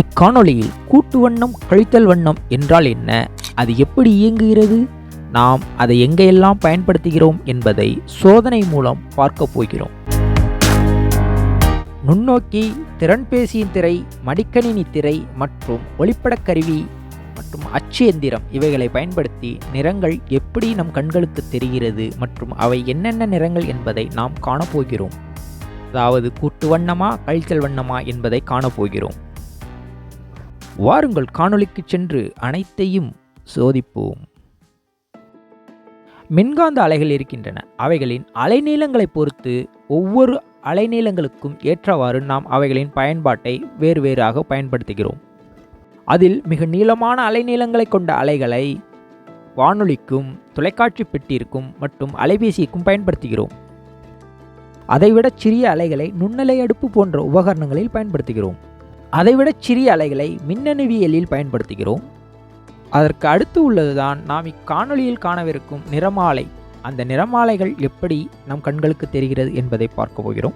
இக்காணொளியில் கூட்டு வண்ணம் கழித்தல் வண்ணம் என்றால் என்ன? அது எப்படி இயங்குகிறது? நாம் அதை எங்கெல்லாம் பயன்படுத்துகிறோம் என்பதை சோதனை மூலம் பார்க்க போகிறோம். நுண்ணோக்கி திறன்பேசியின் திரை மடிக்கணினி திரை மற்றும் ஒளிப்படக் கருவி மற்றும் அச்சு எந்திரம் இவைகளை பயன்படுத்தி நிறங்கள் எப்படி நம் கண்களுக்கு தெரிகிறது மற்றும் அவை என்னென்ன நிறங்கள் என்பதை நாம் காணப்போகிறோம் அதாவது கூட்டு வண்ணமா கழித்தல் வண்ணமா என்பதை காணப்போகிறோம் வாருங்கள் காணொளிக்கு சென்று அனைத்தையும் சோதிப்போம். மின்காந்த அலைகள் இருக்கின்றன. அவைகளின் அலைநீளங்களை பொறுத்து ஒவ்வொரு அலைநீளங்களுக்கும் ஏற்றவாறு நாம் அவைகளின் பயன்பாட்டை வேறு வேறாக பயன்படுத்துகிறோம். அதில் மிக நீளமான அலைநீளங்களை கொண்ட அலைகளை வானொலிக்கும் தொலைக்காட்சி பெட்டிற்கும் மற்றும் அலைபேசிக்கும் பயன்படுத்துகிறோம். அதைவிட சிறிய அலைகளை நுண்ணலை அடுப்பு போன்ற உபகரணங்களில் பயன்படுத்துகிறோம். அதைவிட சிறிய அலைகளை மின்னணுவியலில் பயன்படுத்துகிறோம். அதற்கு அடுத்து உள்ளதுதான் நாம் இக்காணொளியில் காணவிருக்கும் நிறமாலை. அந்த நிறமாலைகள் எப்படி நம் கண்களுக்கு தெரிகிறது என்பதை பார்க்க போகிறோம்.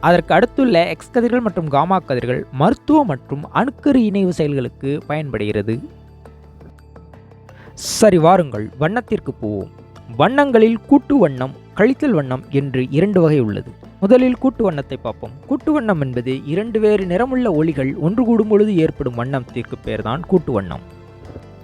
அதற்கு அடுத்துள்ள எக்ஸ் கதிர்கள் மற்றும் காமா கதிர்கள் மருத்துவ மற்றும் அணுக்கரு இணைவு செயல்களுக்கு பயன்படுகிறது. சரி வாருங்கள் வண்ணத்திற்கு போவோம். வண்ணங்களில் கூட்டு வண்ணம் கழித்தல் வண்ணம் என்று இரண்டு வகை உள்ளது. முதலில் கூட்டு வண்ணத்தை பார்ப்போம். கூட்டு வண்ணம் என்பது இரண்டு வேறு நிறமுள்ள ஒளிகள் ஒன்று கூடும் பொழுது ஏற்படும் வண்ணத்திற்கு பெயர்தான் கூட்டு வண்ணம்.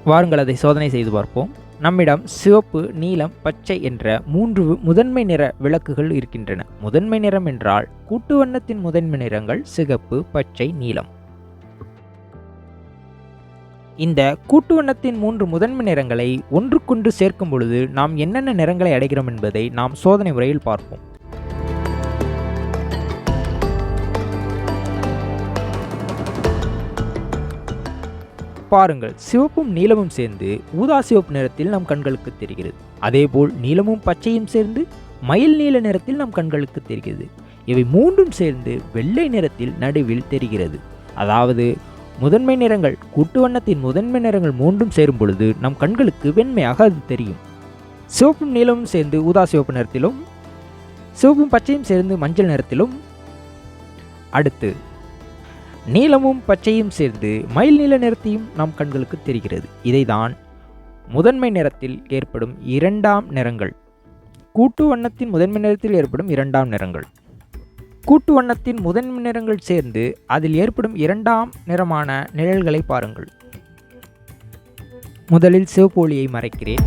வாருங்கள் அதை சோதனை செய்து பார்ப்போம். நம்மிடம் சிவப்பு நீலம் பச்சை என்ற மூன்று முதன்மை நிற விளக்குகள் இருக்கின்றன. முதன்மை நிறம் என்றால் கூட்டு வண்ணத்தின் முதன்மை நிறங்கள் சிகப்பு பச்சை நீலம். இந்த கூட்டு வண்ணத்தின் மூன்று முதன்மை நிறங்களை ஒன்றுக்கொன்று சேர்க்கும் பொழுது நாம் என்னென்ன நிறங்களை அடைகிறோம் என்பதை நாம் சோதனை முறையில் பார்ப்போம். பாருங்கள் சிவப்பும் நீலமும் சேர்ந்து ஊதா சிவப்பு நிறத்தில் நம் கண்களுக்கு தெரிகிறது. அதேபோல் நீலமும் பச்சையும் சேர்ந்து மயில் நீல நிறத்தில் நம் கண்களுக்கு தெரிகிறது. இவை மூன்றும் சேர்ந்து வெள்ளை நிறத்தில் நடுவில் தெரிகிறது. அதாவது முதன்மை நிறங்கள் கூட்டு வண்ணத்தின் முதன்மை நிறங்கள் மூன்றும் சேரும் பொழுது நம் கண்களுக்கு வெண்மையாக அது தெரியும். சிவப்பும் நீலமும் சேர்ந்து ஊதா சிவப்பு நிறத்திலும் சிவப்பும் பச்சையும் சேர்ந்து மஞ்சள் நிறத்திலும். அடுத்து நீளமும் பச்சையும் சேர்ந்து மயில் நீல நிறத்தையும் நம் கண்களுக்கு தெரிகிறது. இதைதான் முதன்மை நிறத்தில் ஏற்படும் இரண்டாம் நிறங்கள். கூட்டு வண்ணத்தின் முதன்மை நிறத்தில் ஏற்படும் இரண்டாம் நிறங்கள். கூட்டு வண்ணத்தின் முதன்மை நிறங்கள் சேர்ந்து அதில் ஏற்படும் இரண்டாம் நிறமான நிழல்களை பாருங்கள். முதலில் சிவப்பு ஒளியை மறைக்கிறேன்.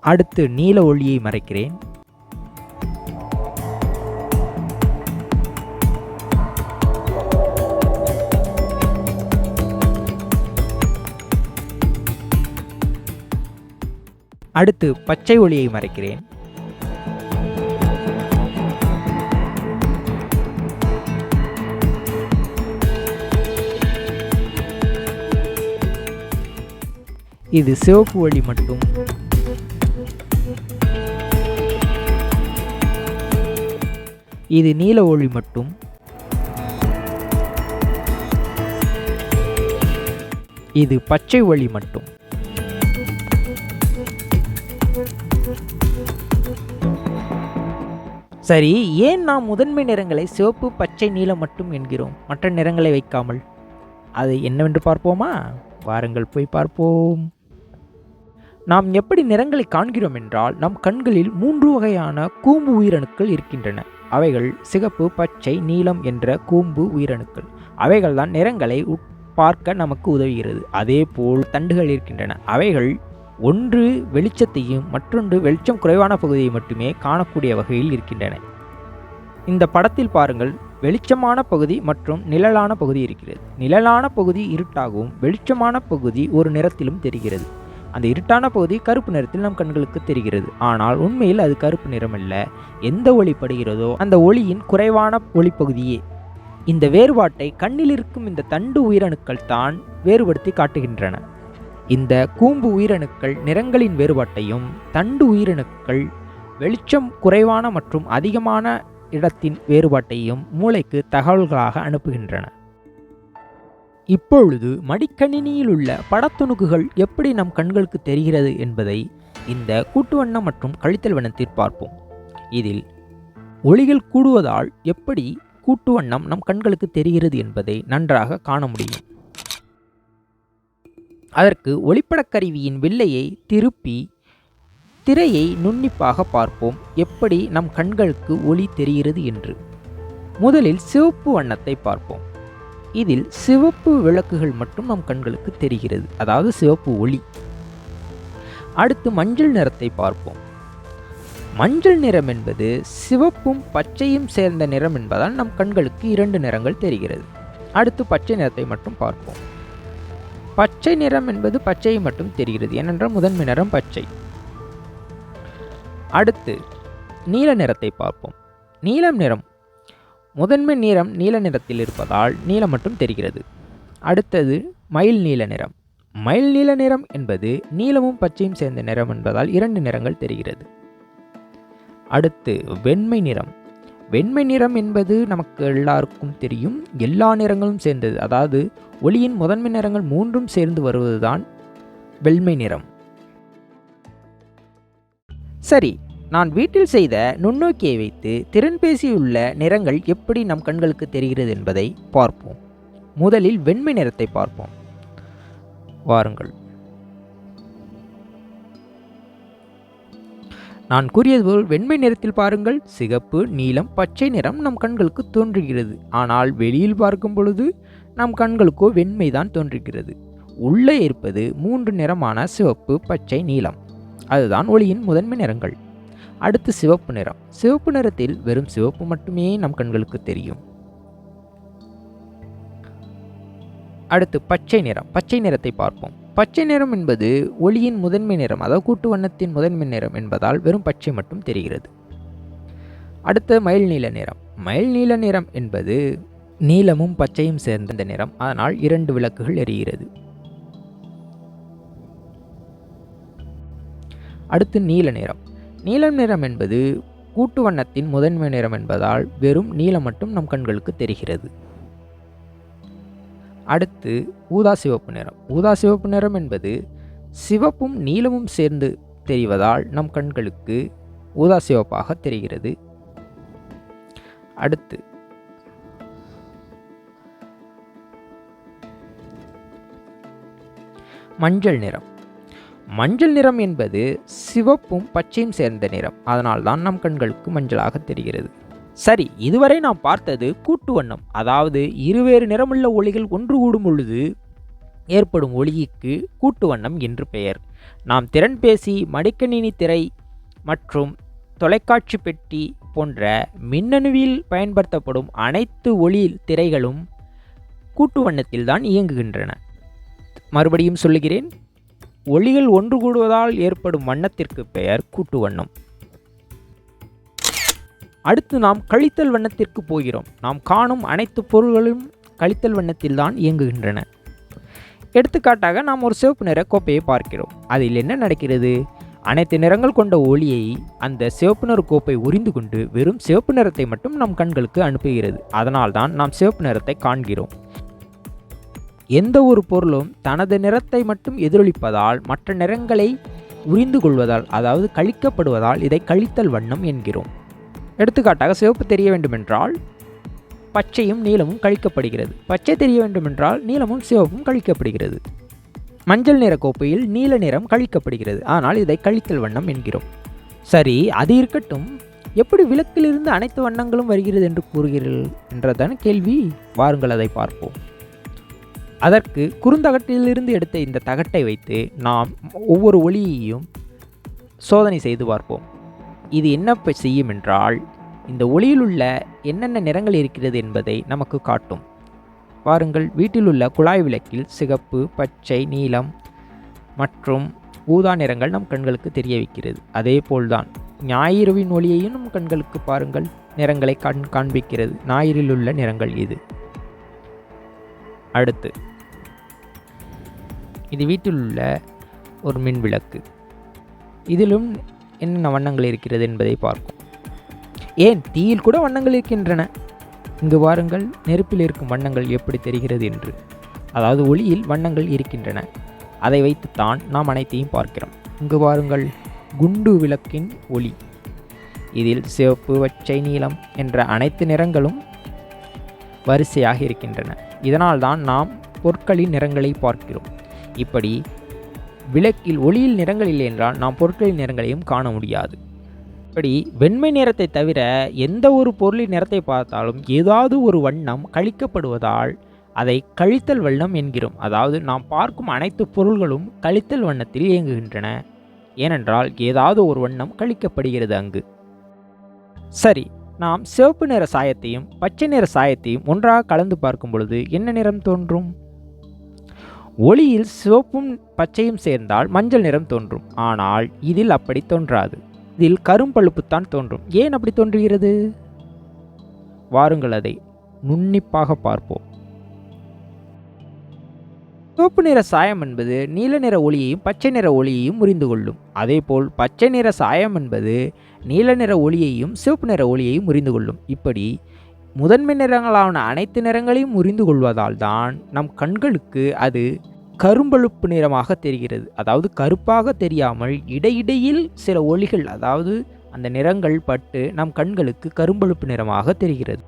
அடுத்து நீல ஒளியை மறைக்கிறேன். அடுத்து பச்சை ஒளியை மறைக்கிறேன். இது சிவப்பு ஒளி மட்டும். இது நீல ஒளி மட்டும். இது பச்சை ஒளி மட்டும். சரி ஏன் நாம் முதன்மை நிறங்களை சிவப்பு பச்சை நீலம் மட்டும் என்கிறோம்? மற்ற நிறங்களை வைக்காமல். அது என்னவென்று பார்ப்போமா? வாருங்கள் போய் பார்ப்போம். நாம் எப்படி நிறங்களை காண்கிறோம் என்றால் நம் கண்களில் மூன்று வகையான கூம்பு உயிரணுக்கள் இருக்கின்றன. அவைகள் சிகப்பு பச்சை நீலம் என்ற கூம்பு உயிரணுக்கள். அவைகள்தான் நிறங்களை பார்க்க நமக்கு உதவுகிறது. அதேபோல் தண்டுகள் இருக்கின்றன. அவைகள் ஒன்று வெளிச்சத்தையும் மற்றொன்று வெளிச்சம் குறைவான பகுதியை மட்டுமே காணக்கூடிய வகையில் இருக்கின்றன. இந்த படத்தில் பாருங்கள் வெளிச்சமான பகுதி மற்றும் நிழலான பகுதி இருக்கிறது. நிழலான பகுதி இருட்டாகவும் வெளிச்சமான பகுதி ஒரு நிறத்திலும் தெரிகிறது. அந்த இருட்டான பகுதி கருப்பு நிறத்தில் நம் கண்களுக்கு தெரிகிறது. ஆனால் உண்மையில் அது கருப்பு நிறமல்ல. எந்த ஒளி படுகிறதோ அந்த ஒளியின் குறைவான ஒளிப்பகுதியே. இந்த வேறுபாட்டை கண்ணில் இருக்கும் இந்த தண்டு உயிரணுக்கள் தான் வேறுபடுத்தி காட்டுகின்றன. இந்த கூம்பு உயிரணுக்கள் நிறங்களின் வேறுபாட்டையும் தண்டு உயிரணுக்கள் வெளிச்சம் குறைவான மற்றும் அதிகமான இடத்தின் வேறுபாட்டையும் மூளைக்கு தகவல்களாக அனுப்புகின்றன. இப்பொழுது மடிக்கணினியில் உள்ள படத்துணுக்குகள் எப்படி நம் கண்களுக்கு தெரிகிறது என்பதை இந்த கூட்டு வண்ணம் மற்றும் கழித்தல் வண்ணத்தில் பார்ப்போம். இதில் ஒளிகள் கூடுவதால் எப்படி கூட்டு வண்ணம் நம் கண்களுக்கு தெரிகிறது என்பதை நன்றாக காண முடியும். அதற்கு ஒளிப்படக் கருவியின் வில்லையை திருப்பி திரையை நுண்ணிப்பாக பார்ப்போம். எப்படி நம் கண்களுக்கு ஒளி தெரிகிறது என்று. முதலில் சிவப்பு வண்ணத்தை பார்ப்போம். இதில் சிவப்பு விளக்குகள் மட்டும் நம் கண்களுக்கு தெரிகிறது. அதாவது சிவப்பு ஒளி. அடுத்து மஞ்சள் நிறத்தை பார்ப்போம். மஞ்சள் நிறம் என்பது சிவப்பும் பச்சையும் சேர்ந்த நிறம் என்பதால் நம் கண்களுக்கு இரண்டு நிறங்கள் தெரிகிறது. அடுத்து பச்சை நிறத்தை மட்டும் பார்ப்போம். பச்சை நிறம் என்பது பச்சை மட்டும் தெரிகிறது. ஏனென்றால் முதன்மை நிறம் பச்சை. அடுத்து நீல நிறத்தை பார்ப்போம். நீலம் நிறம் முதன்மை நிறம் நீல நிறத்தில் இருப்பதால் நீலம் மட்டும் தெரிகிறது. அடுத்தது மயில் நீல நிறம். மயில் நீல நிறம் என்பது நீலமும் பச்சையும் சேர்ந்த நிறம் என்பதால் இரண்டு நிறங்கள் தெரிகிறது. அடுத்து வெண்மை நிறம். வெண்மை நிறம் என்பது நமக்கு எல்லாருக்கும் தெரியும். எல்லா நிறங்களும் சேர்ந்தது. அதாவது ஒளியின் முதன்மை நிறங்கள் மூன்றும் சேர்ந்து வருவதுதான் வெண்மை நிறம். சரி நான் வீட்டில் செய்த நுண்ணோக்கியை வைத்து திறன்பேசியுள்ள நிறங்கள் எப்படி நம் கண்களுக்கு தெரிகிறது என்பதை பார்ப்போம். முதலில் வெண்மை நிறத்தை பார்ப்போம். வாருங்கள். நான் கூறியது போல் வெண்மை நிறத்தில் பாருங்கள் சிகப்பு நீலம் பச்சை நிறம் நம் கண்களுக்கு தோன்றுகிறது. ஆனால் வெளியில் பார்க்கும் பொழுது நம் கண்களுக்கோ வெண்மைதான் தோன்றுகிறது. உள்ளே இருப்பது மூன்று நிறமான சிவப்பு பச்சை நீலம். அதுதான் ஒளியின் முதன்மை நிறங்கள். அடுத்து சிவப்பு நிறம். சிவப்பு நிறத்தில் வெறும் சிவப்பு மட்டுமே நம் கண்களுக்கு தெரியும். அடுத்து பச்சை நிறம். பச்சை நிறத்தை பார்ப்போம். பச்சை நிறம் என்பது ஒளியின் முதன்மை நிறம் அதாவது கூட்டு வண்ணத்தின் முதன்மை நிறம் என்பதால் வெறும் பச்சை மட்டும் தெரிகிறது. அடுத்த மயில் நீல நிறம். மயில் நீல நிறம் என்பது நீலமும் பச்சையும் சேர்ந்த நிறம் அதனால் இரண்டு விளக்குகள் எரிகிறது. அடுத்து நீல நிறம். நீலம் நிறம் என்பது கூட்டு வண்ணத்தின் முதன்மை நிறம் என்பதால் வெறும் நீலம் மட்டும் நம் கண்களுக்கு தெரிகிறது. அடுத்து ஊதா சிவப்பு நிறம். ஊதா சிவப்பு நிறம் என்பது சிவப்பும் நீலமும் சேர்ந்து தெரிவதால் நம் கண்களுக்கு ஊதா சிவப்பாக தெரிகிறது. அடுத்து மஞ்சள் நிறம். மஞ்சள் நிறம் என்பது சிவப்பும் பச்சையும் சேர்ந்த நிறம். அதனால்தான் நம் கண்களுக்கு மஞ்சளாக தெரிகிறது. சரி இதுவரை நாம் பார்த்தது கூட்டு வண்ணம். அதாவது இருவேறு நிறமுள்ள ஒளிகள் ஒன்று கூடும் பொழுது ஏற்படும் ஒளிக்கு கூட்டு வண்ணம் என்று பெயர். நாம் திறன்பேசி மடிக்கணினி திரை மற்றும் தொலைக்காட்சி பெட்டி போன்ற மின்னணுவில் பயன்படுத்தப்படும் அனைத்து ஒளி திரைகளும் கூட்டு வண்ணத்தில்தான் இயங்குகின்றன. மறுபடியும் சொல்லுகிறேன். ஒளிகள் ஒன்று கூடுவதால் ஏற்படும் வண்ணத்திற்கு பெயர் கூட்டு வண்ணம். அடுத்து நாம் கழித்தல் வண்ணத்திற்கு போகிறோம். நாம் காணும் அனைத்து பொருள்களும் கழித்தல் வண்ணத்தில்தான் இயங்குகின்றன. எடுத்துக்காட்டாக நாம் ஒரு சிவப்பு நிற கோப்பையை பார்க்கிறோம். அதில் என்ன நடக்கிறது? அனைத்து நிறங்கள் கொண்ட ஒளியை அந்த சிவப்பு நிற கோப்பை உறிந்து கொண்டு வெறும் சிவப்பு நிறத்தை மட்டும் நம் கண்களுக்கு அனுப்புகிறது. அதனால்தான் நாம் சிவப்பு நிறத்தை காண்கிறோம். எந்த ஒரு பொருளும் தனது நிறத்தை மட்டும் எதிரொலிப்பதால் மற்ற நிறங்களை உறிந்து கொள்வதால் அதாவது கழிக்கப்படுவதால் இதை கழித்தல் வண்ணம் என்கிறோம். எடுத்துக்காட்டாக சிவப்பு தெரிய வேண்டுமென்றால் பச்சையும் நீளமும் கழிக்கப்படுகிறது. பச்சை தெரிய வேண்டுமென்றால் நீளமும் சிவப்பும் கழிக்கப்படுகிறது. மஞ்சள் நிற கோப்பையில் நீல நிறம் கழிக்கப்படுகிறது. ஆனால் இதை கழித்தல் வண்ணம் என்கிறோம். சரி அது இருக்கட்டும். எப்படி விளக்கிலிருந்து அனைத்து வண்ணங்களும் வருகிறது என்று கூறுகிறீர்கள் என்றதான் கேள்வி. வாருங்கள் அதை பார்ப்போம். அதற்கு குறுந்தகட்டிலிருந்து எடுத்த இந்த தகட்டை வைத்து நாம் ஒவ்வொரு ஒளியையும் சோதனை செய்து பார்ப்போம். இது என்ன செய்யும் என்றால் இந்த ஒளியில் உள்ள என்னென்ன நிறங்கள் இருக்கிறது என்பதை நமக்கு காட்டும். பாருங்கள் வீட்டில் உள்ள குழாய் விளக்கில் சிகப்பு பச்சை நீலம் மற்றும் ஊதா நிறங்கள் நம் கண்களுக்கு தெரிய வைக்கிறது. அதே போல்தான் ஞாயிறுவின் ஒளியையும் நம் கண்களுக்கு பாருங்கள் நிறங்களை கண் காண்பிக்கிறது. ஞாயிறில் உள்ள நிறங்கள் இது. அடுத்து இது வீட்டில் உள்ள ஒரு மின் விளக்கு இதிலும் என்னென்ன வண்ணங்கள் இருக்கிறது என்பதை பார்க்கும் ஏன்? தீயில் கூட வண்ணங்கள் இருக்கின்றன. இங்கு வாருங்கள் நெருப்பில் இருக்கும் வண்ணங்கள் எப்படி தெரிகிறது என்று. அதாவது ஒளியில் வண்ணங்கள் இருக்கின்றன. அதை வைத்துத்தான் நாம் அனைத்தையும் பார்க்கிறோம். இங்கு வாருங்கள் குண்டு விளக்கின் ஒளி. இதில் சிவப்பு பச்சை நீளம் என்ற அனைத்து நிறங்களும் வரிசையாக இருக்கின்றன. இதனால்தான் நாம் பொருட்களின் நிறங்களை பார்க்கிறோம். இப்படி விளக்கில் ஒளியில் நிறங்கள் இல்லை என்றால் நாம் பொருட்களின் நிறங்களையும் காண முடியாது. இப்படி வெண்மை நிறத்தை தவிர எந்த ஒரு பொருளின் நிறத்தை பார்த்தாலும் ஏதாவது ஒரு வண்ணம் கழிக்கப்படுவதால் அதை கழித்தல் வண்ணம் என்கிறோம். அதாவது நாம் பார்க்கும் அனைத்து பொருள்களும் கழித்தல் வண்ணத்தில் இயங்குகின்றன. ஏனென்றால் ஏதாவது ஒரு வண்ணம் கழிக்கப்படுகிறது அங்கு. சரி நாம் சிவப்பு நிற சாயத்தையும் பச்சை நிற சாயத்தையும் ஒன்றாக கலந்து பார்க்கும் பொழுது என்ன நிறம் தோன்றும்? ஒளியில் சிவப்பும் பச்சையும் சேர்ந்தால் மஞ்சள் நிறம் தோன்றும். ஆனால் இதில் அப்படி தோன்றாது. இதில் கரும்பழுப்புத்தான் தோன்றும். ஏன் அப்படி தோன்றுகிறது? வாருங்கள் அதை நுண்ணிப்பாக பார்ப்போம். சிவப்பு நிற சாயம் என்பது நீல நிற ஒளியையும் பச்சை நிற ஒளியையும் முறிந்து கொள்ளும். அதேபோல் பச்சை நிற சாயம் என்பது நீல நிற ஒளியையும் சிவப்பு நிற ஒளியையும் முறிந்து கொள்ளும். இப்படி முதன்மை நிறங்களான அனைத்து நிறங்களையும் உறிந்து கொள்வதால் தான் நம் கண்களுக்கு அது கரும்பழுப்பு நிறமாக தெரிகிறது. அதாவது கருப்பாக தெரியாமல் இடையிடையில் சில ஒளிகள் அதாவது அந்த நிறங்கள் பட்டு நம் கண்களுக்கு கரும்பழுப்பு நிறமாக தெரிகிறது.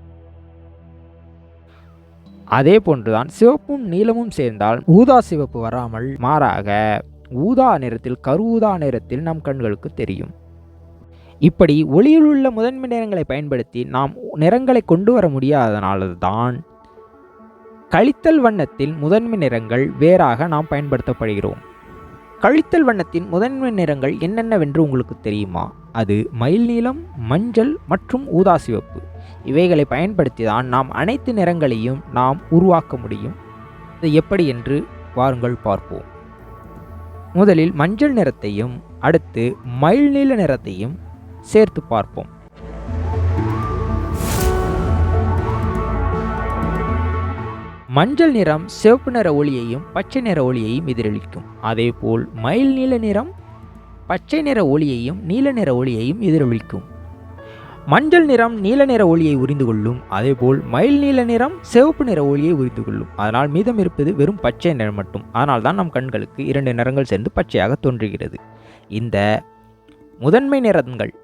அதே போன்றுதான் சிவப்பும் நீலமும் சேர்ந்தால் ஊதா சிவப்பு வராமல் மாறாக ஊதா நிறத்தில் கருஊதா நிறத்தில் நம் கண்களுக்கு தெரியும். இப்படி ஒளியில் உள்ள முதன்மை நிறங்களை பயன்படுத்தி நாம் நிறங்களை கொண்டு வர முடியாதனால தான் கழித்தல் வண்ணத்தில் முதன்மை நிறங்கள் வேறாக நாம் பயன்படுத்தப்படுகிறோம். கழித்தல் வண்ணத்தின் முதன்மை நிறங்கள் என்னென்னவென்று உங்களுக்கு தெரியுமா? அது மயில் நீளம் மஞ்சள் மற்றும் ஊதா சிவப்பு. இவைகளை பயன்படுத்தி தான் நாம் அனைத்து நிறங்களையும் நாம் உருவாக்க முடியும். இது எப்படி என்று வாருங்கள் பார்ப்போம். முதலில் மஞ்சள் நிறத்தையும் அடுத்து மயில் நீல நிறத்தையும் சேர்த்து பார்ப்போம். மஞ்சள் நிறம் சிவப்பு நிற ஒளியையும் பச்சை நிற ஒளியையும் எதிரொலிக்கும். அதேபோல் மயில் நீல நிறம் பச்சை நிற ஒளியையும் நீல நிற ஒளியையும் எதிரொலிக்கும். மஞ்சள் நிறம் நீல நிற ஒளியை உறிந்து கொள்ளும். அதேபோல் மயில் நீல நிறம் சிவப்பு நிற ஒளியை உறிந்து கொள்ளும். அதனால் மீதம் இருப்பது வெறும் பச்சை நிறம் மட்டும். அதனால் தான் நம் கண்களுக்கு இரண்டு நிறங்கள் சேர்ந்து பச்சையாக தோன்றுகிறது. இந்த முதன்மை நிறங்கள்.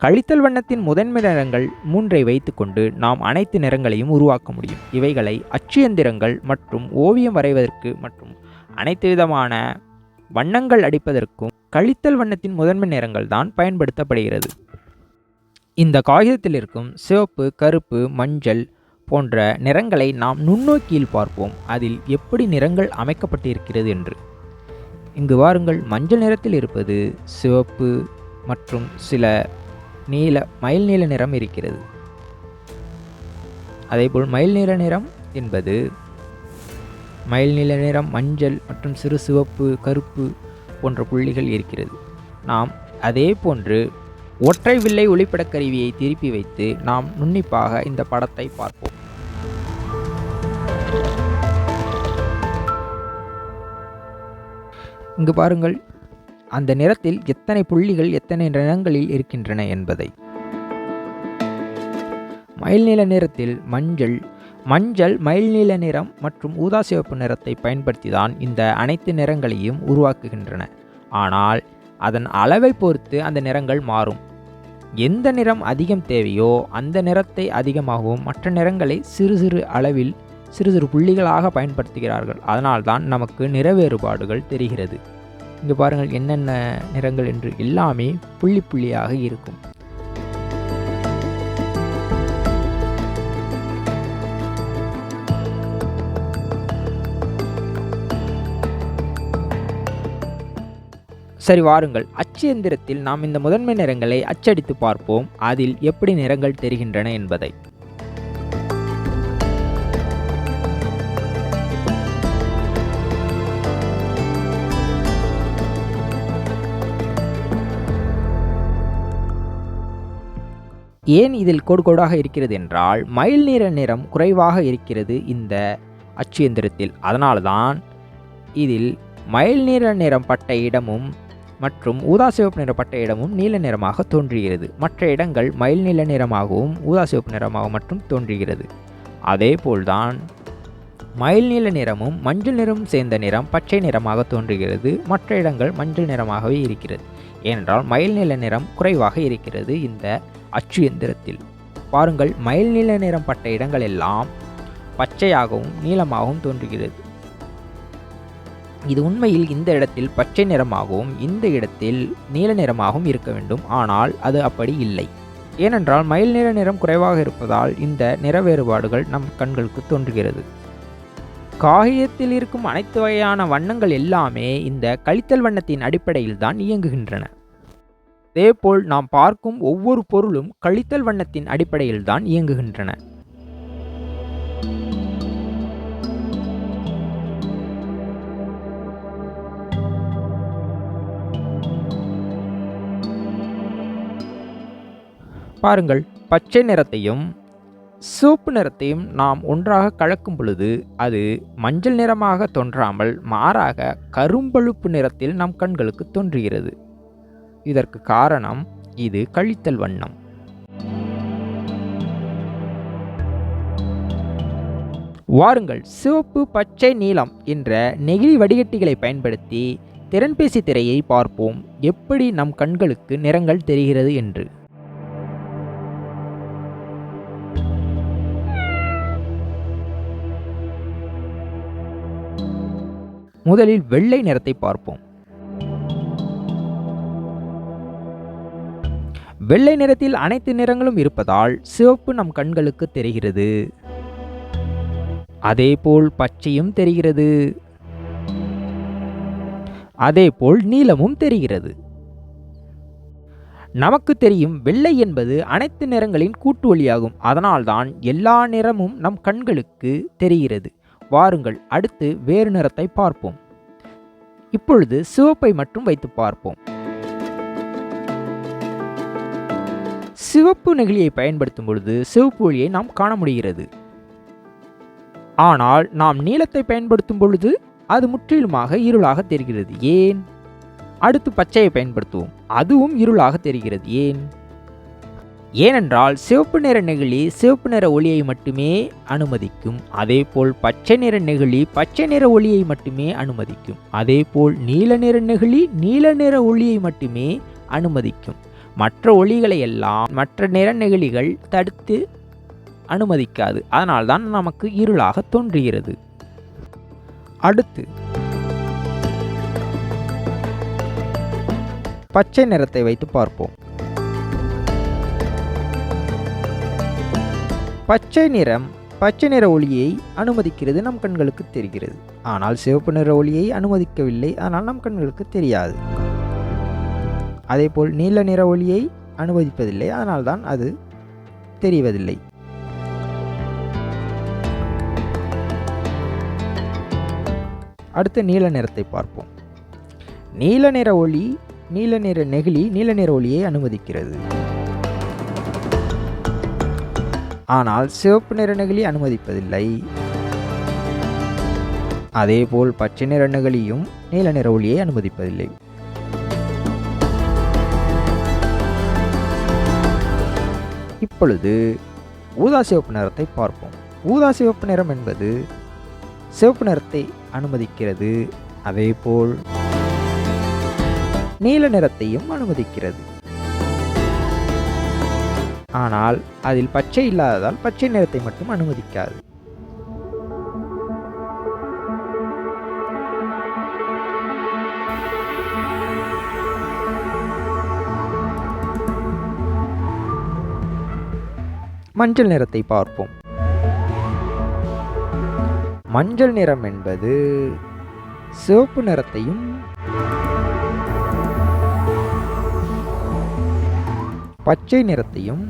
கழித்தல் வண்ணத்தின் முதன்மை நிறங்கள் மூன்றை வைத்துக்கொண்டு நாம் அனைத்து நிறங்களையும் உருவாக்க முடியும். இவைகளை அச்சு எந்திரங்கள் மற்றும் ஓவியம் வரைவதற்கு மற்றும் அனைத்து விதமான வண்ணங்கள் அடிப்பதற்கும் கழித்தல் வண்ணத்தின் முதன்மை நிறங்கள் தான் பயன்படுத்தப்படுகிறது. இந்த காகிதத்தில் இருக்கும் சிவப்பு கருப்பு மஞ்சள் போன்ற நிறங்களை நாம் நுண்ணோக்கியில் பார்ப்போம். அதில் எப்படி நிறங்கள் அமைக்கப்பட்டிருக்கிறது என்று. இங்கு வாருங்கள். மஞ்சள் நிறத்தில் இருப்பது சிவப்பு மற்றும் சில நீல மயில் நீல நிறம் இருக்கிறது. அதேபோல் மயில் நீல நிறம் என்பது மயில் நீல நிறம் மஞ்சள் மற்றும் சிறு சிவப்பு கருப்பு போன்ற புள்ளிகள் இருக்கிறது. நாம் அதே போன்று ஒற்றை வில்லை ஒளிப்படக் கருவியை திருப்பி வைத்து நாம் நுண்ணிப்பாக இந்த படத்தை பார்ப்போம். இங்கு பாருங்கள் அந்த நிறத்தில் எத்தனை புள்ளிகள் எத்தனை நிறங்களில் இருக்கின்றன என்பதை. மயில் நீல நிறத்தில் மஞ்சள் மஞ்சள் மயில் நீல நிறம் மற்றும் ஊதா சிவப்பு நிறத்தை பயன்படுத்தி தான் இந்த அனைத்து நிறங்களையும் உருவாக்குகின்றன. ஆனால் அதன் அளவை பொறுத்து அந்த நிறங்கள் மாறும். எந்த நிறம் அதிகம் தேவையோ அந்த நிறத்தை அதிகமாகவும் மற்ற நிறங்களை சிறு சிறு அளவில் சிறு சிறு புள்ளிகளாக பயன்படுத்துகிறார்கள். அதனால்தான் நமக்கு நிற வேறுபாடுகள் தெரிகிறது. இங்கே பாருங்கள் என்னென்ன நிறங்கள் என்று எல்லாமே புள்ளி புள்ளியாக இருக்கும். சரி வாருங்கள் அச்சு எந்திரத்தில் நாம் இந்த முதன்மை நிறங்களை அச்சடித்து பார்ப்போம் அதில் எப்படி நிறங்கள் தெரிகின்றன என்பதை. ஏன் இதில் கோடு கோடாக இருக்கிறது என்றால் மயில் நிற நிறம் குறைவாக இருக்கிறது இந்த அச்சு எந்திரத்தில் அதனால்தான் இதில் மயில் நிற நிறம் பட்ட இடமும் மற்றும் ஊதா சிவப்பு நிறப்பட்ட இடமும் நீல நிறமாக தோன்றுகிறது. மற்ற இடங்கள் மயில் நீல நிறமாகவும் ஊதா சிவப்பு நிறமாக மட்டும் தோன்றுகிறது. அதே போல்தான் மயில் நீல நிறமும் மஞ்சள் நிறமும் சேர்ந்த நிறம் பச்சை நிறமாக தோன்றுகிறது. மற்ற இடங்கள் மஞ்சள் நிறமாகவே இருக்கிறது. ஏனென்றால் மயில் நீல நிறம் குறைவாக இருக்கிறது இந்த அச்சு எந்திரத்தில். பாருங்கள் மயில் நீல நிறம் பட்ட இடங்கள் எல்லாம் பச்சையாகவும் நீளமாகவும் தோன்றுகிறது. இது உண்மையில் இந்த இடத்தில் பச்சை நிறமாகவும் இந்த இடத்தில் நீல நிறமாகவும் இருக்க வேண்டும். ஆனால் அது அப்படி இல்லை. ஏனென்றால் மயில் நிற நிறம் குறைவாக இருப்பதால் இந்த நிற வேறுபாடுகள் நம் கண்களுக்கு தோன்றுகிறது. காகிதத்தில் இருக்கும் அனைத்து வகையான வண்ணங்கள் எல்லாமே இந்த கழித்தல் வண்ணத்தின் அடிப்படையில் தான் இயங்குகின்றன. அதேபோல் நாம் பார்க்கும் ஒவ்வொரு பொருளும் கழித்தல் வண்ணத்தின் அடிப்படையில் தான் இயங்குகின்றன. பாருங்கள் பச்சை நிறத்தையும் சிவப்பு நிறத்தையும் நாம் ஒன்றாக கலக்கும் பொழுது அது மஞ்சள் நிறமாக தோன்றாமல் மாறாக கரும்பழுப்பு நிறத்தில் நம் கண்களுக்கு தோன்றுகிறது. இதற்கு காரணம் இது கழித்தல் வண்ணம். வாருங்கள் சிவப்பு பச்சை நீலம் என்ற நெகிழி வடிகட்டிகளை பயன்படுத்தி திறன்பேசி திரையை பார்ப்போம். எப்படி நம் கண்களுக்கு நிறங்கள் தெரிகிறது என்று. முதலில் வெள்ளை நிறத்தை பார்ப்போம். வெள்ளை நிறத்தில் அனைத்து நிறங்களும் இருப்பதால் சிவப்பு நம் கண்களுக்கு தெரிகிறது. அதேபோல் பச்சையும் தெரிகிறது. அதேபோல் நீலமும் தெரிகிறது. நமக்கு தெரியும் வெள்ளை என்பது அனைத்து நிறங்களின் கூட்டு ஒளியாகும். அதனால்தான் எல்லா நிறமும் நம் கண்களுக்கு தெரிகிறது. வாருங்கள் அடுத்து வேறு நிறத்தை பார்ப்போம். இப்பொழுது சிவப்பை மட்டும் வைத்து பார்ப்போம். சிவப்பு நெகிழியை பயன்படுத்தும் பொழுது சிவப்பு ஒளியை நாம் காண முடிகிறது. ஆனால் நாம் நீளத்தை பயன்படுத்தும் பொழுது அது முற்றிலுமாக இருளாக தெரிகிறது. ஏன்? அடுத்து பச்சையை பயன்படுத்துவோம். அதுவும் இருளாக தெரிகிறது. ஏன்? ஏனென்றால் சிவப்பு நிற நெகிழி சிவப்பு நிற ஒளியை மட்டுமே அனுமதிக்கும். அதேபோல் பச்சை நிற நெகிழி பச்சை நிற ஒளியை மட்டுமே அனுமதிக்கும். அதேபோல் நீல நிற நெகிழி நீல நிற ஒளியை மட்டுமே அனுமதிக்கும். மற்ற ஒளிகளை எல்லாம் மற்ற நிற நெகிழிகள் தடுத்து அனுமதிக்காது. அதனால்தான் நமக்கு இருளாக தோன்றுகிறது. அடுத்து பச்சை நிறத்தை வைத்து பார்ப்போம். பச்சை நிறம் பச்சை நிற ஒளியை அனுமதிக்கிறது நம் கண்களுக்கு தெரிகிறது. ஆனால் சிவப்பு நிற ஒளியை அனுமதிக்கவில்லை ஆனால் நம் கண்களுக்கு தெரியாது. அதேபோல் நீல நிற ஒளியை அனுமதிப்பதில்லை அதனால்தான் அது தெரிவதில்லை. அடுத்து நீல நிறத்தை பார்ப்போம். நீல நிற ஒளி நீல நிற நெகிழி நீல நிற ஒளியை அனுமதிக்கிறது. ஆனால் சிவப்பு நிற நெகிழி அனுமதிப்பதில்லை. அதேபோல் பச்சை நிற நெகிழியும் நீல நிற ஒளியை அனுமதிப்பதில்லை. இப்பொழுது ஊதா சிவப்பு நிறத்தை பார்ப்போம். ஊதா சிவப்பு நிறம் என்பது சிவப்பு நிறத்தை அனுமதிக்கிறது. அதேபோல் நீல நிறத்தையும் அனுமதிக்கிறது. ஆனால் அதில் பச்சை இல்லாததால் பச்சை நிறத்தை மட்டும் அனுமதிக்காது. மஞ்சள் நிறத்தை பார்ப்போம். மஞ்சள் நிறம் என்பது சிவப்பு நிறத்தையும் பச்சை நிறத்தையும்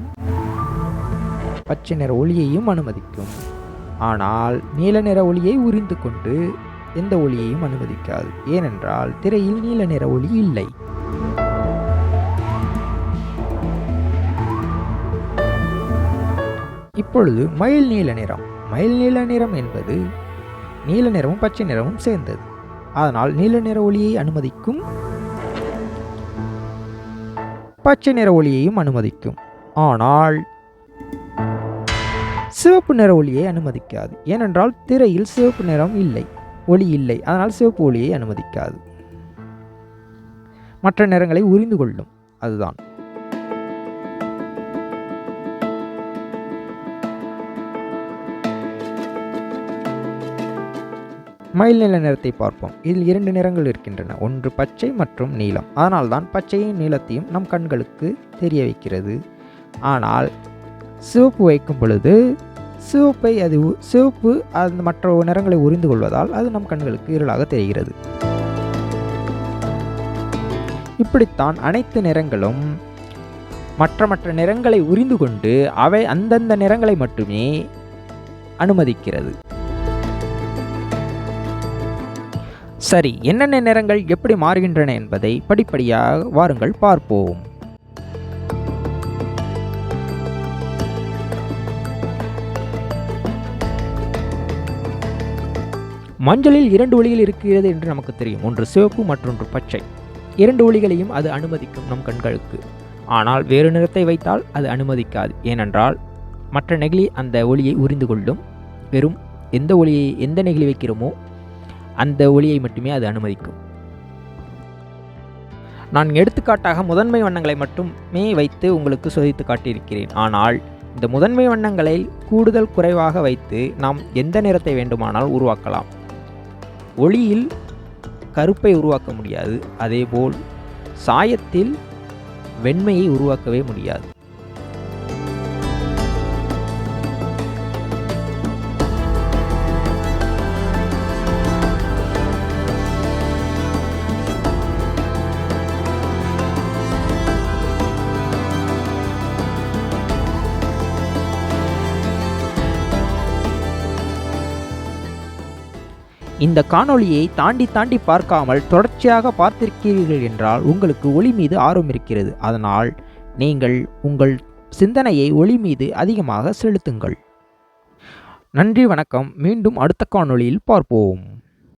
பச்சை நிற ஒளியையும் அனுமதிக்கும். ஆனால் நீல நிற ஒளியை உறிந்து கொண்டு எந்த ஒளியையும் அனுமதிக்காது. ஏனென்றால் திரையில் நீல நிற ஒளி இல்லை. இப்பொழுது மயில் நீல நிறம். மயில் நீல நிறம் என்பது நீல நிறமும் பச்சை நிறமும் சேர்ந்தது. அதனால் நீல நிற ஒளியை அனுமதிக்கும் பச்சை நிற ஒளியையும் அனுமதிக்கும். ஆனால் சிவப்பு நிற ஒளியை அனுமதிக்காது. ஏனென்றால் திரையில் சிவப்பு நிறம் இல்லை ஒளி இல்லை. அதனால் சிவப்பு ஒளியை அனுமதிக்காது. மற்ற நிறங்களை உறிந்து கொள்ளும். அதுதான். மயில் நில நிறத்தை பார்ப்போம். இதில் இரண்டு நிறங்கள் இருக்கின்றன. ஒன்று பச்சை மற்றும் நீலம். அதனால்தான் பச்சையின் நீளத்தையும் நம் கண்களுக்கு தெரிய வைக்கிறது. ஆனால் சிவப்பு வைக்கும் பொழுது சிவப்பை அது உ- சிவப்பு அந்த மற்ற நிறங்களை உறிந்து கொள்வதால் அது நம் கண்களுக்கு இருளாக தெரிகிறது. இப்படித்தான் அனைத்து நிறங்களும் மற்ற மற்ற நிறங்களை உறிந்து கொண்டு அவை அந்தந்த நிறங்களை மட்டுமே அனுமதிக்கிறது. சரி என்னென்ன நிறங்கள் எப்படி மாறுகின்றன என்பதை படிப்படியாக வாருங்கள் பார்ப்போம். மஞ்சளில் இரண்டு ஒளிகள் இருக்கிறது என்று நமக்கு தெரியும். ஒன்று சிவப்பு மற்றொன்று பச்சை. இரண்டு ஒளிகளையும் அது அனுமதிக்கும் நம் கண்களுக்கு. ஆனால் வேறு நிறத்தை வைத்தால் அது அனுமதிக்காது. ஏனென்றால் மற்ற நெகிழி அந்த ஒளியை உறிந்து கொள்ளும். வெறும் எந்த ஒளியை எந்த நெகிழி வைக்கிறோமோ அந்த ஒளியை மட்டுமே அது அனுமதிக்கும். நான் எடுத்துக்காட்டாக முதன்மை வண்ணங்களை மட்டுமே வைத்து உங்களுக்கு சோதித்து காட்டியிருக்கிறேன். ஆனால் இந்த முதன்மை வண்ணங்களை கூடுதல் குறைவாக வைத்து நாம் எந்த நிறத்தை வேண்டுமானால் உருவாக்கலாம். ஒளியில் கருப்பை உருவாக்க முடியாது. அதேபோல் சாயத்தில் வெண்மையை உருவாக்கவே முடியாது. இந்த காணொளியை தாண்டி தாண்டி பார்க்காமல் தொடர்ச்சியாக பார்த்திருக்கிறீர்கள் என்றால் உங்களுக்கு ஒளி மீது ஆர்வம் இருக்கிறது. அதனால் நீங்கள் உங்கள் சிந்தனையை ஒளி மீது அதிகமாக செலுத்துங்கள். நன்றி வணக்கம். மீண்டும் அடுத்த காணொளியில் பார்ப்போம்.